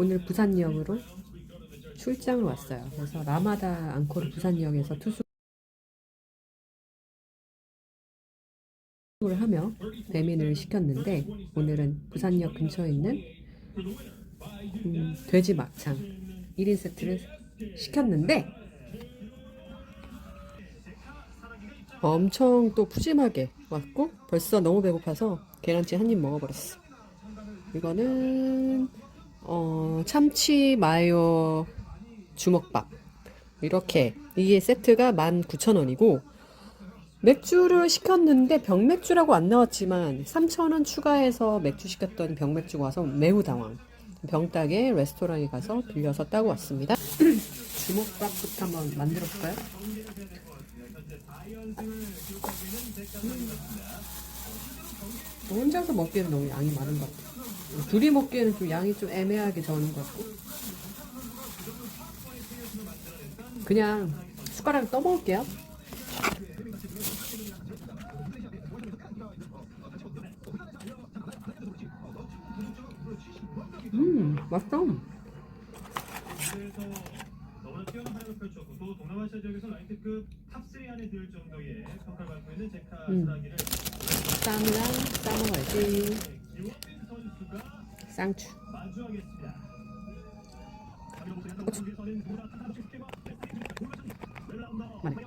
오늘 부산역으로 출장을 왔어요. 그래서 라마다 앙코르 부산역에서 투숙을 하며 배민을 시켰는데 오늘은 부산역 근처에 있는 음, 돼지 막창 1인 세트를 시켰는데 엄청 또 푸짐하게 왔고 벌써 너무 배고파서 계란찜 한 입 먹어버렸어. 이거는 어, 참치 마요 주먹밥 이렇게 이게 세트가 19,000원이고 맥주를 시켰는데 병맥주라고 안 나왔지만 3,000원 추가해서 맥주 시켰더니 병맥주가 와서 매우 당황. 병따개 레스토랑에 가서 빌려서 따고 왔습니다. 주먹밥부터 한번 만들어 볼까요? 혼자서 먹기에는 너무 양이 많은 것 같아요. 둘이 먹기에는 좀 양이 좀 애매하게 저는 것 같고. 그냥 숟가락에 떠먹을게요. 음, 맛있다. 그래서 너무나 뛰어난 활약을 펼쳤고 또 동남아시아 지역에서 라이트급 탑3 안에 들 정도의 평가를 받고 있는 제카 음. 쌈이랑 싸먹어야지. 쌍추. 고추. 마늘.